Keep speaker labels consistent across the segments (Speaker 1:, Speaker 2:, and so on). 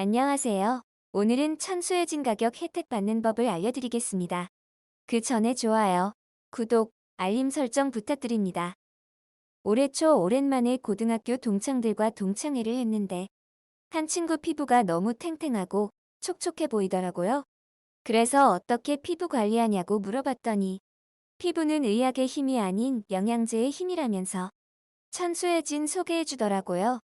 Speaker 1: 안녕하세요. 오늘은 천수해진 가격 혜택 받는 법을 알려드리겠습니다. 그 전에 좋아요, 구독, 알림 설정 부탁드립니다. 올해 초 오랜만에 고등학교 동창들과 동창회를 했는데 한 친구 피부가 너무 탱탱하고 촉촉해 보이더라고요. 그래서 어떻게 피부 관리하냐고 물어봤더니 피부는 의학의 힘이 아닌 영양제의 힘이라면서 천수해진 소개해 주더라고요.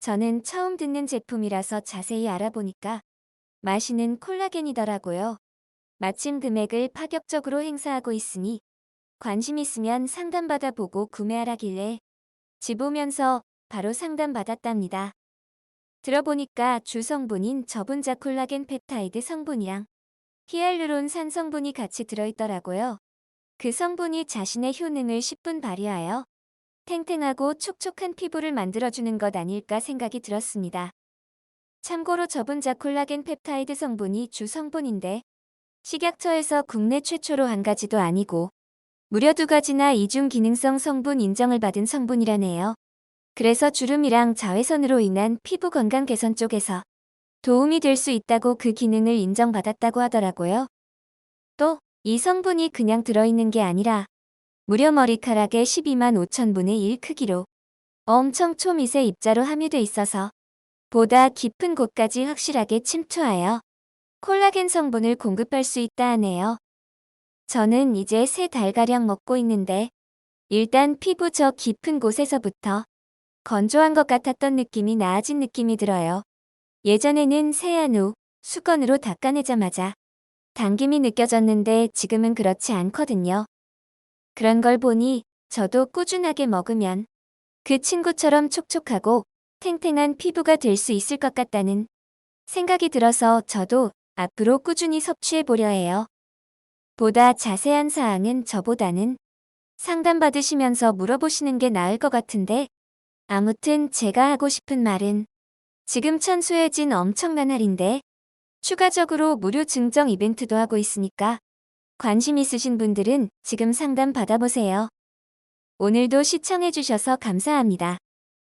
Speaker 1: 저는 처음 듣는 제품이라서 자세히 알아보니까 마시는 콜라겐이더라고요. 마침 금액을 파격적으로 행사하고 있으니 관심 있으면 상담받아 보고 구매하라길래 집 오면서 바로 상담받았답니다. 들어보니까 주 성분인 저분자 콜라겐 펩타이드 성분이랑 히알루론 산 성분이 같이 들어있더라고요. 그 성분이 자신의 효능을 10분 발휘하여 탱탱하고 촉촉한 피부를 만들어주는 것 아닐까 생각이 들었습니다. 참고로 저분자 콜라겐 펩타이드 성분이 주 성분인데 식약처에서 국내 최초로 한 가지도 아니고 무려 두 가지나 이중 기능성 성분 인정을 받은 성분이라네요. 그래서 주름이랑 자외선으로 인한 피부 건강 개선 쪽에서 도움이 될 수 있다고 그 기능을 인정받았다고 하더라고요. 또 이 성분이 그냥 들어있는 게 아니라 무려 머리카락의 12만 5천분의 1 크기로 엄청 초미세 입자로 함유돼 있어서 보다 깊은 곳까지 확실하게 침투하여 콜라겐 성분을 공급할 수 있다 하네요. 저는 이제 세 달가량 먹고 있는데 일단 피부 저 깊은 곳에서부터 건조한 것 같았던 느낌이 나아진 느낌이 들어요. 예전에는 세안 후 수건으로 닦아내자마자 당김이 느껴졌는데 지금은 그렇지 않거든요. 그런 걸 보니 저도 꾸준하게 먹으면 그 친구처럼 촉촉하고 탱탱한 피부가 될 수 있을 것 같다는 생각이 들어서 저도 앞으로 꾸준히 섭취해 보려 해요. 보다 자세한 사항은 저보다는 상담받으시면서 물어보시는 게 나을 것 같은데 아무튼 제가 하고 싶은 말은 지금 천수해진 엄청난 할인데 추가적으로 무료 증정 이벤트도 하고 있으니까 관심 있으신 분들은 지금 상담 받아보세요. 오늘도 시청해주셔서 감사합니다.